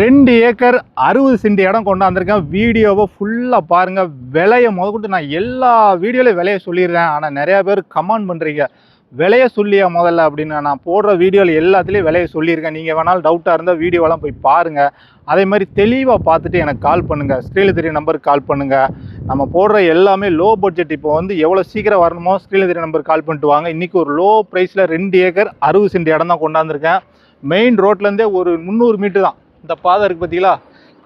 ரெண்டு ஏக்கர் அறுபது சென்ட் இடம் கொண்டாந்துருக்கேன் வீடியோவை ஃபுல்லாக பாருங்கள் விலையை முதற்கொண்டு நான் எல்லா வீடியோலையும் விலையை சொல்லிடுறேன். ஆனால் நிறையா பேர் கமெண்ட் பண்ணுறீங்க விலையை சொல்லியா முதல்ல அப்படின்னு நான் போடுற வீடியோவில் எல்லாத்துலேயும் விலையை சொல்லியிருக்கேன். நீங்கள் வேணாலும் டவுட்டாக இருந்தால் வீடியோவெல்லாம் போய் பாருங்கள் அதே மாதிரி தெளிவாக பார்த்துட்டு எனக்கு கால் பண்ணுங்கள் ஸ்க்ரீனில் தெரிய நம்பருக்கு கால் பண்ணுங்கள் நம்ம போடுற எல்லாமே லோ பட்ஜெட் இப்போ வந்து எவ்வளோ சீக்கிரம் வரணுமோ ஸ்க்ரீனில் தெரிய நம்பருக்கு கால் பண்ணிட்டு வாங்க. இன்றைக்கி ஒரு லோ ப்ரைஸில் ரெண்டு ஏக்கர் அறுபது சென்ட் இடம் தான் கொண்டாந்துருக்கேன் மெயின் ரோட்லேருந்தே ஒரு முந்நூறு மீட்டர் தான். இந்த பாதை இருக்குது பார்த்தீங்களா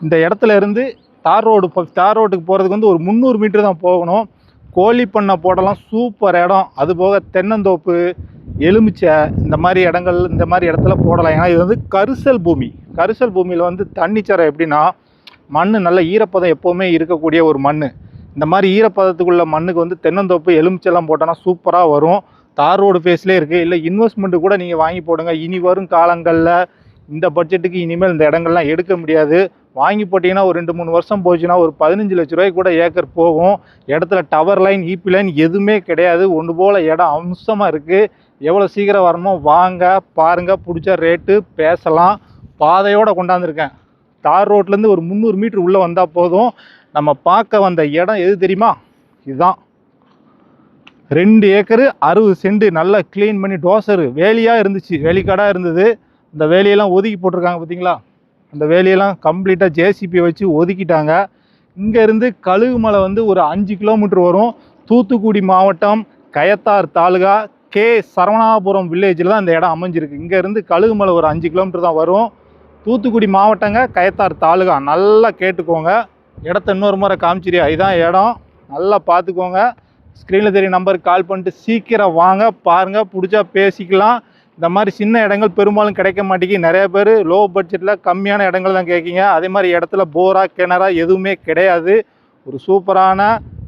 இந்த இடத்துல இருந்து தார் ரோடு தார் ரோட்டுக்கு போகிறதுக்கு வந்து ஒரு முந்நூறு மீட்டர் தான் போகணும். கோழி பண்ணை போடலாம் சூப்பர் இடம். அது போக தென்னந்தோப்பு எலுமிச்சை இந்த மாதிரி இடங்கள் இந்த மாதிரி இடத்துல போடலாம். ஏன்னா இது வந்து கரிசல் பூமி. கரிசல் பூமியில் வந்து தண்ணிச்சரம் எப்படின்னா மண் நல்ல ஈரப்பதம் எப்போவுமே இருக்கக்கூடிய ஒரு மண் இந்த மாதிரி ஈரப்பதத்துக்குள்ள மண்ணுக்கு வந்து தென்னந்தோப்பு எலுமிச்செல்லாம் போட்டோன்னா சூப்பராக வரும். தார் ரோடு ஃபேஸ்லேயே இருக்குது இல்லை இன்வெஸ்ட்மெண்ட்டு கூட நீங்கள் வாங்கி போடுங்க. இனி வரும் காலங்களில் இந்த பட்ஜெட்டுக்கு இனிமேல் இந்த இடங்கள்லாம் எடுக்க முடியாது. வாங்கி போட்டிங்கன்னா ஒரு ரெண்டு மூணு வருஷம் போச்சுன்னா ஒரு பதினஞ்சு லட்ச ரூபாய்க்கு கூட ஏக்கர் போகும். இடத்துல டவர் லைன் ஈபி லைன் எதுவுமே கிடையாது. ஒன்று போல் இடம் அம்சமாக இருக்குது எவ்வளோ சீக்கிரம் வரணுமோ வாங்க பாருங்கள் பிடிச்ச ரேட்டு பேசலாம். பாதையோடு கொண்டாந்துருக்கேன். தார் ரோட்லேருந்து ஒரு முந்நூறு மீட்ரு உள்ளே வந்தால் போதும். நம்ம பார்க்க வந்த இடம் எது தெரியுமா? இதுதான். ரெண்டு ஏக்கரு அறுபது சென்ட் நல்லா க்ளீன் பண்ணி டோசரு வேலியாக இருந்துச்சு வேலிக்காடாக இருந்தது. இந்த வேலியெல்லாம் ஒதுக்கி போட்டிருக்காங்க பார்த்தீங்களா அந்த வேலியெல்லாம் கம்ப்ளீட்டாக ஜேசிபி வச்சு ஒதுக்கிட்டாங்க. இங்கேருந்து கழுகுமலை வந்து ஒரு அஞ்சு கிலோமீட்டர் வரும். தூத்துக்குடி மாவட்டம் கயத்தார் தாலுகா கே சரவணாபுரம் வில்லேஜில் தான் இந்த இடம் அமைஞ்சிருக்கு. இங்கேருந்து கழுகுமலை ஒரு அஞ்சு கிலோமீட்டர் தான் வரும். தூத்துக்குடி மாவட்டங்க கயத்தார் தாலுகா நல்லா கேட்டுக்கோங்க. இடத்த இன்னொரு முறை காமிச்சிரியா இதுதான் இடம். நல்லா பார்த்துக்கோங்க. ஸ்க்ரீனில் தெரிய நம்பருக்கு கால் பண்ணிட்டு சீக்கிரம் வாங்க பாருங்கள் பிடிச்சா பேசிக்கலாம். இந்த மாதிரி சின்ன இடங்கள் பெரும்பாலும் கிடைக்க மாட்டேங்குது. நிறைய பேர் லோ பட்ஜெட்டில் கம்மியான இடங்கள் தான் கேட்குங்க. அதே மாதிரி இடத்துல போரா கிணறா எதுவுமே கிடையாது. ஒரு சூப்பரான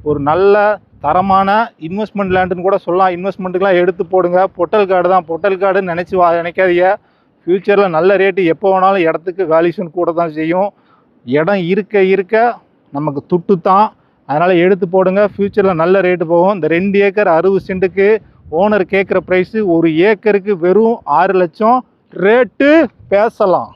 ஒரு நல்ல தரமான இன்வெஸ்ட்மெண்ட் லேண்டுன்னு கூட சொல்லலாம். இன்வெஸ்ட்மெண்ட்டுக்கெலாம் எடுத்து போடுங்க. பொட்டல் கார்டு தான். பொட்டல் கார்டுன்னு நினச்சி வா நினைக்காதீங்க. ஃப்யூச்சரில் நல்ல ரேட்டு எப்போ வேணாலும் இடத்துக்கு வேல்யூஷன் கூட தான் செய்யும். இடம் இருக்க இருக்க நமக்கு துட்டு தான். அதனால் எடுத்து போடுங்க. ஃப்யூச்சரில் நல்ல ரேட்டு போகும். இந்த ரெண்டு ஏக்கர் அறுபது சென்ட்டுக்கு ஓனர் கேட்குற ப்ரைஸு ஒரு ஏக்கருக்கு வெறும் ஆறு லட்சம். ரேட்டு பேசலாம்.